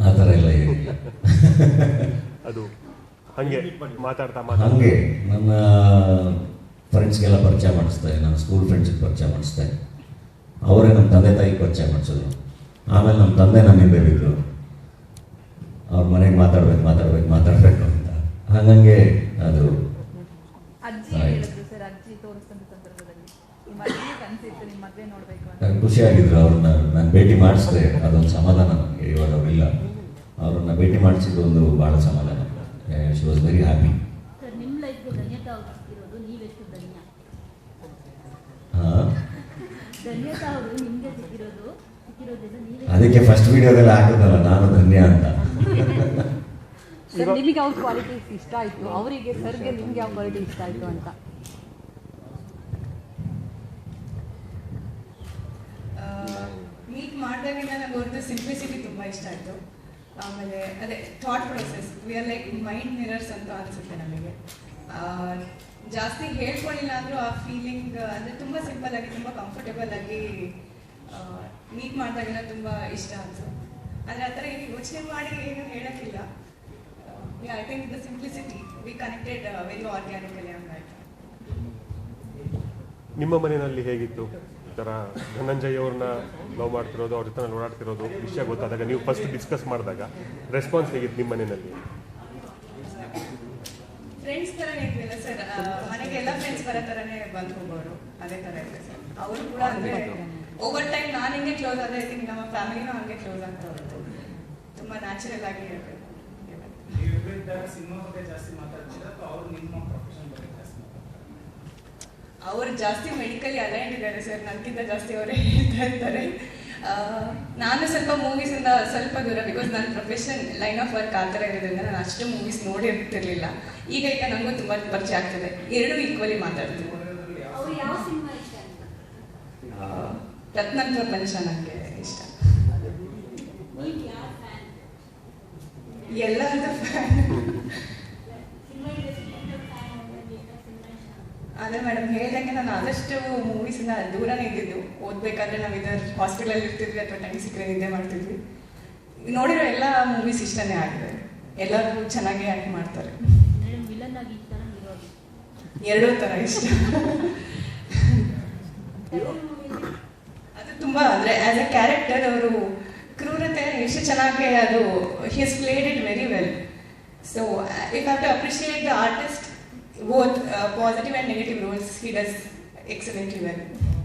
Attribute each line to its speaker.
Speaker 1: ಆ ಥರ ಎಲ್ಲ ಏನಿಲ್ಲ.
Speaker 2: ಅದು ಹಂಗೆ ಮಾತಾಡ್ತಾ ಮಾತಾಡ್ತಾ
Speaker 1: ಹಂಗೆ ನನ್ನ ಫ್ರೆಂಡ್ಸ್ಗೆಲ್ಲ ಪರಿಚಯ ಮಾಡಿಸ್ದೆ ನನ್ನ ಸ್ಕೂಲ್ ಫ್ರೆಂಡ್ಸಿಗೆ ಪರಿಚಯ ಮಾಡಿಸ್ದೆ ಅವರೇ ನಮ್ಮ ತಂದೆ ತಾಯಿಗೆ ಪರಿಚಯ ಮಾಡಿಸಿದ್ರು. ಆಮೇಲೆ ನಮ್ಮ ತಂದೆ ನಮ್ಮ ಹಿಂದೆ ಬಿದ್ದರು. ಅವ್ರ ಮನೆಗೆ ಮಾತಾಡ್ಬೇಕು ಮಾತಾಡ್ಬೇಕು ಮಾತಾಡ್ಬೇಕು ಅಂತ. ಹಂಗಂಗೆ ಅದು
Speaker 3: ಅಜ್ಜಿ. ಹೇಳಿದ್ರು ಸರ್ ಅಜ್ಜಿ ತೋರಿಸ್ತಂತ ಸಂದರ್ಭದಲ್ಲಿ. ನಿಮ್ಮ ಅಜ್ಜಿ ಕನ್ಸಿತ್ತು ನಿಮ್ಮ ಮದ್ವೆ ನೋಡ್ಬೇಕು ಅಂತ.
Speaker 1: ಖುಷಿಯಾಗಿದ್ರು ಅವ್ರನ್ನ. ನಾನು ಭೇಟಿ ಮಾಡಿಸಿದೆ. ಅದೊಂದು ಸಮಾಧಾನ ನನಗೆ ಇವಾಗ ಅವರಿಲ್ಲ ಅವ್ರನ್ನ ಭೇಟಿ ಮಾಡಿಸಿದ್ದು ಒಂದು ಬಹಳ ಸಮಾಧಾನ. ಶಿ ವಾಸ್ ವೆರಿ ಹ್ಯಾಪಿ ಅದಕ್ಕೆ ಫಸ್ಟ್ ವಿಡಿಯೋದಲ್ಲಿ ಹಾಕಿದಲ್ಲ ನಾನು ಧನ್ಯ ಅಂತ.
Speaker 4: ಸರ್ ನಿಮಗೆ ಅವ್ರ ಕ್ವಾಲಿಟೀಸ್ ಇಷ್ಟ ಆಯ್ತು? ಅವರಿಗೆ ಸರ್ಗೆ ನಿಮ್ಗೆ ಯಾವ ಕ್ವಾಲಿಟಿ ಇಷ್ಟ ಆಯ್ತು ಅಂತ?
Speaker 5: ಮೀಟ್ ನನಗೆ ನಂಗೆ ಅವ್ರದ್ದು ಸಿಂಪ್ಲಿಸಿಟಿ ತುಂಬ ಇಷ್ಟ ಆಯಿತು. ಆಮೇಲೆ ಅದೇ thought process we are like mind mirrors ಅಂತ ಅನಿಸುತ್ತೆ ನಮಗೆ. ಜಾಸ್ತಿ ಹೇಳ್ಕೊಳ್ಳಿಲ್ಲ ಅಂದರೂ ಆ ಫೀಲಿಂಗ್ ಅಂದರೆ ತುಂಬ ಸಿಂಪಲ್ ಆಗಿ, ತುಂಬ ಕಂಫರ್ಟೇಬಲ್ ಆಗಿ ಮೀಟ್ ಮಾಡಿದಾಗೆಲ್ಲ ತುಂಬ ಇಷ್ಟ ಆಯಿತು ಆದರೆ ಆ ಥರ ಏನು ಯೋಚನೆ ಮಾಡಿ ಏನು ಹೇಳೋಕ್ಕಿಲ್ಲ. I think the simplicity we connected very organically ಹಂಗಾಯ್ತು.
Speaker 2: ನಿಮ್ಮ ಮನೆಯಲ್ಲಿ ಹೇಗಿತ್ತು? ಥರ ಧನಂಜಯ್ ಅವ್ರನ್ನ ಲವ್ ಮಾಡ್ತಿರೋದು ಅವ್ರ ಜೊತೆ ಓಡಾಡ್ತಿರೋದು ವಿಷಯ ಗೊತ್ತಾದಾಗ ನೀವು ಫಸ್ಟ್ ಡಿಸ್ಕಸ್ ಮಾಡಿದಾಗ ರೆಸ್ಪಾನ್ಸ್ ಹೇಗಿತ್ತು ನಿಮ್ಮ ಮನೆಯಲ್ಲಿ?
Speaker 5: ಫ್ರೆಂಡ್ಸ್ ಥರ ಇದ್ವಿಲ್ಲ ಸರ್ ಮನೆಗೆ ಎಲ್ಲ ಫ್ರೆಂಡ್ಸ್ ಬರೋ ಥರನೇ ಬಂದು ಹೋಗೋರು ಅದೇ ಥರ ಇದೆ ಸರ್ ಅವರು ಕೂಡ ಅಂದರೆ ಓವರ್ ಟೈಮ್ ನಾನು ಹೆಂಗೆ ಕ್ಲೋಸ್ ಆದ್ರೆ ಐ ಥಿಂಕ್ ನಮ್ಮ ಫ್ಯಾಮಿಲಿನೂ ಹಂಗೆ ಕ್ಲೋಸ್ ಆಗ್ತಾ ಹೋಗುತ್ತೆ. ತುಂಬ ನ್ಯಾಚುರಲ್ ಆಗಿ ಇರಬೇಕು.
Speaker 6: ಜಾಸ್ತಿ ಅಥವಾ ಅವ್ರು ನಿಮ್ಮ ಪ್ರೊಫೆಷನ್ ಬಗ್ಗೆ ಜಾಸ್ತಿ ಮಾತಾಡ್ತೀರಾ
Speaker 5: ಅವರು ಜಾಸ್ತಿ ಮೆಡಿಕಲಿ ಅಲೈಂಡ್ ಇದ್ದಾರೆ ಸರ್ ನನಗಿಂತ ಜಾಸ್ತಿ ಅವರೇ ಹೇಳ್ತಾ ಇದ್ದಾರೆ. ನಾನು ಸ್ವಲ್ಪ ಮೂವೀಸಿಂದ ಸ್ವಲ್ಪ ದೂರ ಬಿಕಾಸ್ ನನ್ನ ಪ್ರೊಫೆಷನ್ ಲೈನ್ ಆಫ್ ವರ್ಕ್ ಆ ಥರ ಇರೋದ್ರಿಂದ ನಾನು ಅಷ್ಟು ಮೂವೀಸ್ ನೋಡಿರ್ತಿರ್ಲಿಲ್ಲ. ಈಗ ಈಗ ನನಗೂ ತುಂಬ ಪರಿಚಯ ಆಗ್ತದೆ. ಎರಡೂ ಈಕ್ವಲಿ ಮಾತಾಡ್ತೀನಿ.
Speaker 7: ಅವ್ರು ಯಾವ ಸಿನಿಮಾ ಇಷ್ಟ ಅಂತ?
Speaker 5: ಆ, ರತ್ನ ಪ್ರಪಂಚ ನನಗೆ ಇಷ್ಟ.
Speaker 7: ಎಲ್ಲರದ ಫ್ಯಾನ್
Speaker 5: ಅದೇ ಮೇಡಮ್ ಹೇಳ್ದಂಗೆ ನಾನು ಆದಷ್ಟು ಮೂವೀಸಿಂದ ದೂರನೇ ಇದ್ದಿದ್ದು ಓದ್ಬೇಕಾದ್ರೆ ನಾವು ಇದರ ಹಾಸ್ಪಿಟಲಲ್ಲಿ ಇರ್ತಿದ್ವಿ ಅಥವಾ ಟೈಮ್ ಸಿಕ್ಕರೆ ನಿದ್ದೆ ಮಾಡ್ತಿದ್ವಿ. ನೋಡಿರೋ ಎಲ್ಲ ಮೂವೀಸ್ ಇಷ್ಟನೇ ಆಗಿದೆ. ಎಲ್ಲರೂ ಚೆನ್ನಾಗಿ ಆ್ಯಕ್ಟ್ ಮಾಡ್ತಾರೆ.
Speaker 7: ಆಗಿ ಆಗಿ
Speaker 5: ಎರಡೂ ಥರ ಇಷ್ಟ. ಅದು ತುಂಬ ಅಂದರೆ ಆ್ಯಸ್ ಎ ಕ್ಯಾರೆಕ್ಟರ್ ಅವರು ಕ್ರೂರತೆ ಎಷ್ಟು ಚೆನ್ನಾಗಿ ಅದು his played it very well so if have to appreciate the artist both uh, positive and negative roles, he does excellently well.